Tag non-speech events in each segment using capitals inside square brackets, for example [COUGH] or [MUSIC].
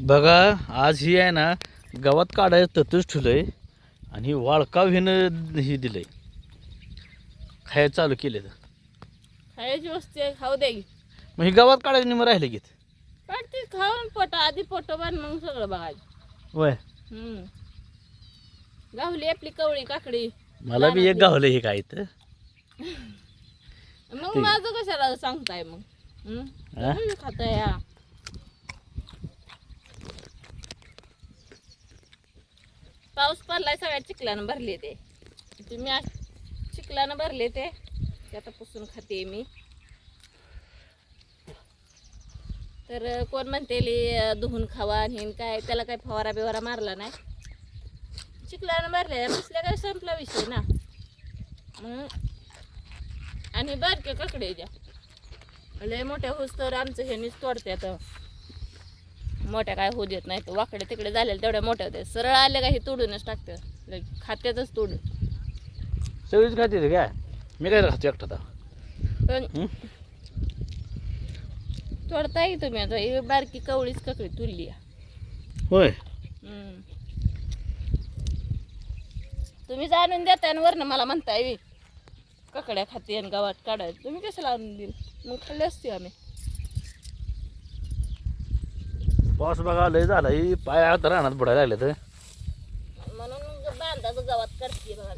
बघा आज ही आहे ना गावात काढायचं ततच ठेवलंय आणि वाळकाव हिनं ही दिलंय. खायला चालू केले तर. खायची वस्तू आहे खाऊ दे. मग ही गावात काढायचं निम राहिले की. पण ती खाऊन पोट आधी पोट बन मग सगळं बघायचं. वय. गावली आपली कवळी काकडी. मला बी एक गावलं हे काय तर मग माझं कशाला सांगताय मग? हम्म? हा? तुम्ही खाताय हा. पाऊस पडलाय सगळ्या चिखलानं भरले ते. तुम्ही आज चिखलानं भरले ते. आता पुसून खाते मी. तर कोण म्हणते धुवून खावा आणि काय त्याला काय फवारा बिवारा मारला नाही. चिखलानं भरले पुसल्या काय संपला विषय ना. मग आणि बारके ककडे द्या. लय मोठ्या होस तर आमचं ह्यानीच तोडते आता मोठ्या काय होऊ देत नाही तर वाकडे तिकडे झालेल्या तेवढ्या मोठ्या होत्या. सरळ आले का हे तोडूनच टाकते. खात्यातच तोडून. सगळीच खाते ते काय मी काय खातो एकटा आता? पण हं? तोडताय की तुम्ही आता? ही बारकी कवळीच ककडी तुरली होय. तुम्ही आणून देताय आणि वरनं मला म्हणताय "वी, ककड्या खाते आणि गावात काढायचं. तुम्ही कशाला आणून देईल? मग खाल्ले असते आम्ही. पाऊस बघा लय झाला ही पाय आता रानात बुडायला लागले तर म्हणून मग बांधाचं गावात करते बघा.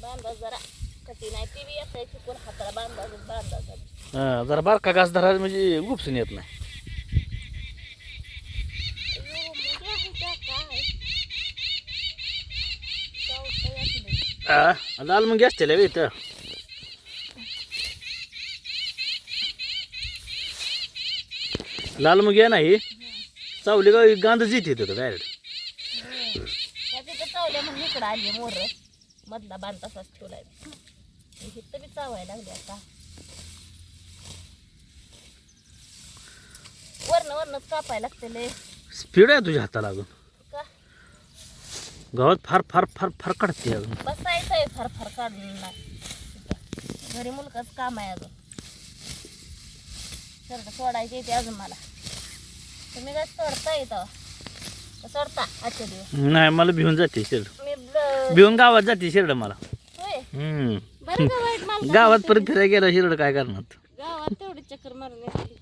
बांधा जरा कठीण आहे. ती बी येत चुकून हाताला बांधाचं बांधाचं. हां, जरा बारका घास धरा म्हणजे गुपसून येत नाही. लाल मग गॅस त्याला इथं. लाल मग नाही चावली का गांधच येते तिथं डायरेक्ट तिथं चावल्या म्हणून इकडं आली मोर मधला बांध तसाच ठेवलाय इथं बी चावायला लागली आता वरण वरणच कापायला लागते लय स्पीड आहे तुझ्या हाताला अजून. का गावात फार फार फार फार काढते अजून. बसायचं आहे फार फार काढून नाही घरी मुलगाच काम आहे अजून. शर्ट सोडायचे येते अजून मला. तुम्ही काय सोडता येतं सोडता आजच्या दिवस? नाही मला भिवून जाते शिरड मी ब- भिवून गावात जाते शिरड मला. होय? हम्म. बरं का वाईट मालका गावात परत फिरायला गेला शिरड काय करणार? गावात तेवढी चक्कर मारून येते.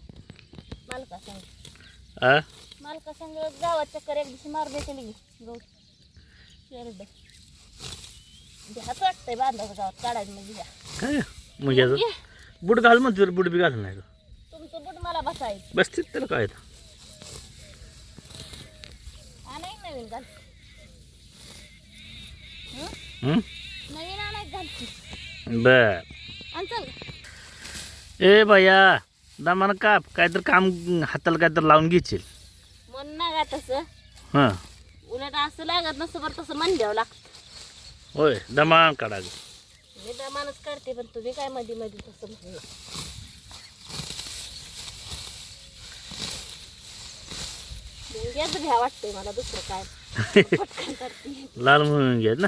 मालका सांग. आ? मालका सांग गावात चक्कर एक दिवशी मारून येते लगी गहू शेरड हात वाटतंय बांधाचं गावात काढायचं म्हणजे काय? म्हणजे असं बुट घाल म्हणते बुट बी घाल नाही बुट मला बसायचं बसते त्याला काय तर. आणाय नवीन घाल. हं? नवीन आणाय घालची बर. आणि चल. ए भैया दमान काप. काहीतरी काम हाताला काहीतरी लावून घेशील. मन ना का तसं. हां. उलट असं लागत नसतं बरं तसं मन द्यावं लागतं. होय दमान काढा. मी दमानच काढते पण तुम्ही काय मध्ये मध्ये तसं मुंग्याच भ्या वाटतंय मला दुसरं काय पटकन करते [LAUGHS] लाल म्हणून घ्या ना.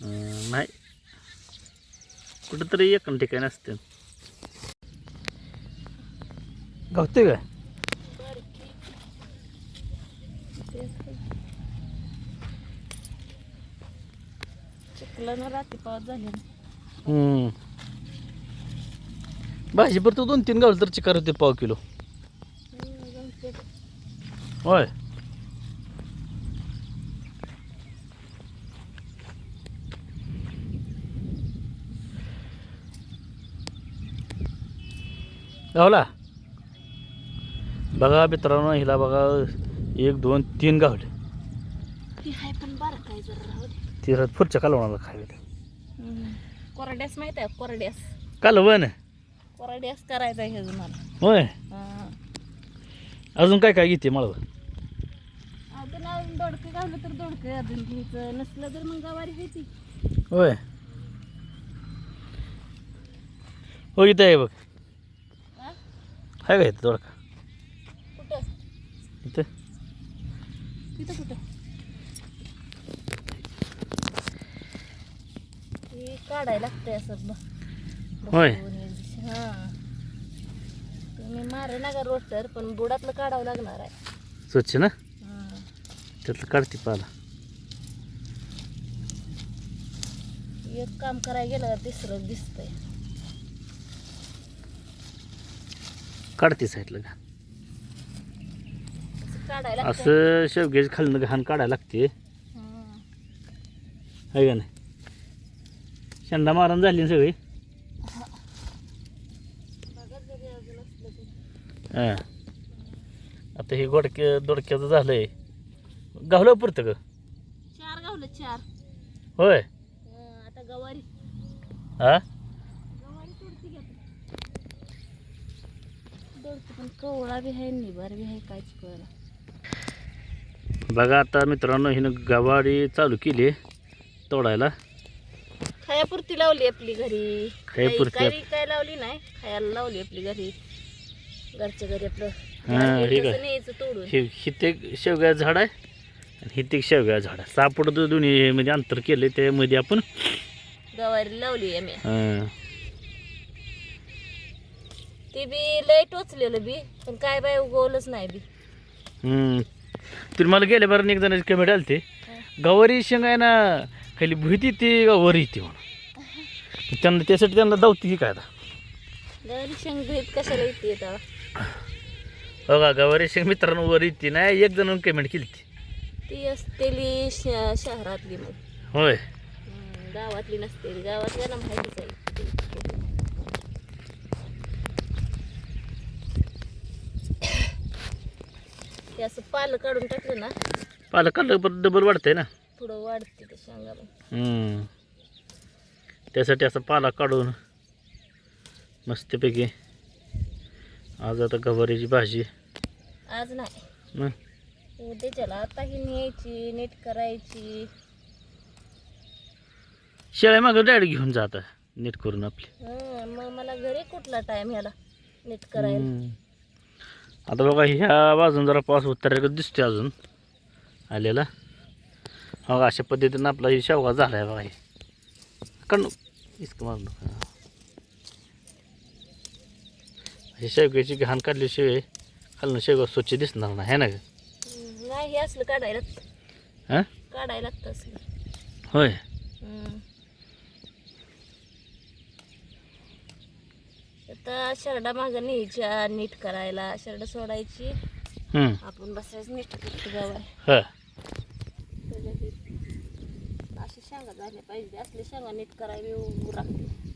अं, नाही कुठंतरी एक ठिकाणी असते गावते काय. तेच ते. चिखलं ना रात्री पाऊस झाले ना हम्म. भाजी परत दोन तीन गावलं तर चिकार होते पाव किलो. होय. गावला बघा मित्रांनो हिला बघा एक दोन तीन गावले. ती पुढच्या कालवणाला खायला. कोरड्यास माहीत आहे कोरड्यास. कालवण. कोरड्यास करायचा आहे मला होय. अजून काय काय घेते मला अजून अजून दोडकं तर दोडकं अजून घ्यायचं. नसलं तर मग गवारी घ्यायची होय. हो इथं आहे बघ. हा? आहे का इथं थोडं कुठं? इथं. तिथं कुठं? हे काढायला लागतंय असं ब- होय. हां. मी मारे ना का रोटर पण बुडातलं काढावं लागणार आहे. स्वच्छ ना? हं. त्यातलं काढते पाला. एक काम करायला गेलं का तिसरं दिसतंय. काढते साईडला घाण. असं काढायला लागतंय. असं खालनं घाण काढायला लागते. हं. आहे का नाही? शेंडा मारण झाली ना सगळी बघा जरी अजून असलं तरी. हां. आता हे गोडक्या दोडक्याचं झालंय. गावलं पुरतं ग. चार गावलं चार. होय? आता गवारी. हा? गवारी तोडती घ्या तोडती पण कवळा बी आहे निबार बी आहे काहीच कळलं बघा आता मित्रांनो हिनं गवारी चालू केली तोडायला. खायापुरती लावली आपली घरी. खायापुरती काय लावली नाही खायला लावली आपली घरी. घरच्या घरी आपलं. हा, झाड ठीक भेटलं आहे. तर न्यायचं तोडून. हे हिते शेवग्या झाड आहे आणि हिते शेवग्या झाड आहे. सापड दोन्ही म्हणजे अंतर केलं त्यामध्ये आपण गवारी लावली आम्ही ते बी लय टोचलेलं बी पण काय बाय उगवलंच नाही बी. हम्म. तुम्ही मला गेल्या बरं एक जणांची कमेंट आली ते गवारी शेंग आहे ना खाली भुईती ती का वर येते म्हणून. त्यांना त्यासाठी त्यांना दावती ही काय आता? गवारी शेंग भीत कशाला येते आता? हो का गवारी शेंग मित्रांनो वर येते नाही एक जण कमेंट केली ती ती असतेली श- शहरातली मग होय. हम्म, गावातली नसते गावातल्या ना माहितीच आहे. ते असं पाल काढून टाकलं ना पालक काढलं पण डबल वाढतंय ना. थोडं वाढते ते शेंगा मग हम्म. त्यासाठी असं पाला काढून मस्तपैकी आज आता गवारीची भाजी. आज नाही. उद्याच्याला आता ही न्यायची नीट करायची. शेळ्या मागं डायरेक्ट घेऊन जात नीट करून आपली. हं, मग मला घरी कुठला टाइम ह्याला नीट करायला. आता बघा ह्या बाजून जरा पाऊस उतरायला दिसते अजून आलेला. हो अशा पद्धतीनं आपला ही शेवगा झाला आहे बघा हे. कण इतकं मारू हे शेवग्याची घाण काढल्याशिवाय खालनं शेवगा स्वच्छ दिसणार नाही है ना ग? नाही हे असलं काढायला लागतं. हां? काढायला लागतं असलं. होय. आता शरडा मागं न्यायच्या नीट करायला. शरडा सोडायची. आपण बसायचं नीट करतो गावाय हा. अशा शेंगा झाल्या पाहिजे. असले शेंगा नीट करायला उभं राहते.